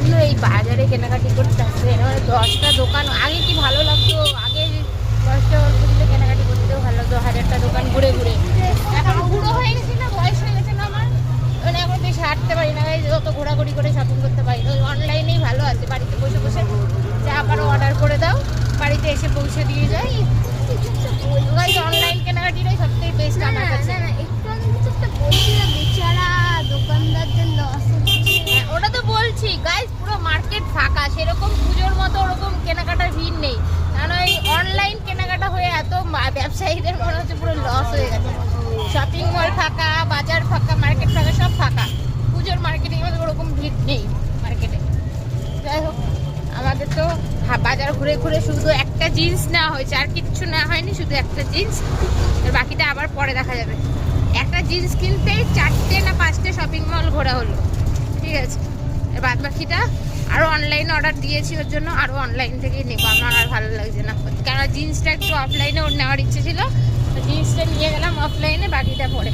জন্য এই বাজারে কেনাকাটি করতে আসছে মানে দশটা দোকান, আগে কি ভালো লাগতো? আগে দশটা অল্প কেনাকাটি করতেও ভালো লাগতো, হাজারটা দোকান ঘুরে ঘুরে। এখন বুড়ো হয়ে গেছি না? বয়স হয়ে গেছে না আমার? মানে এখন বেশি হাঁটতে পারি না অত ঘোরাঘুরি করে শপিং করতে পারি না। অনলাইনেই ভালো আছে, বাড়িতে বসে বসে যা পারো অর্ডার করে দাও, বাড়িতে এসে পৌঁছে দিয়ে গাইজ অনলাইন কেনাকাটিটাই সবথেকে বেস্ট আমার। ফাঁকা সেরকম পুজোর মতো ওরকম কেনাকাটার ভিড় নেই। কারণ ওই অনলাইন কেনাকাটা হয়ে এত ব্যবসায়ীদের মনে হচ্ছে পুরো লস হয়ে গেছে। শপিং মল ফাঁকা, বাজার ফাঁকা মার্কেট ফাঁকা, সব ফাঁকা। পুজোর মার্কেটে মধ্যে ওরকম ভিড় নেই মার্কেটে যাই হোক, আমাদের তো বাজার ঘুরে ঘুরে শুধু একটা জিন্স নেওয়া হয়েছে, আর কিচ্ছু নেওয়া হয়নি, শুধু একটা জিন্স বাকিটা আবার পরে দেখা যাবে। একটা জিন্স কিনতেই চারটে না পাঁচটে শপিং মল ঘোরা হলো। ঠিক আছে। বাদ বাকিটা আরও অনলাইন অর্ডার দিয়েছি ওর জন্য আরও অনলাইন থেকেই নেব। আমার আর ভালো লাগছে না। কেন জিন্সটা একটু অফলাইনে ওর নেওয়ার ইচ্ছে ছিল জিন্সটা নিয়ে গেলাম অফলাইনে বাকিটা পরে।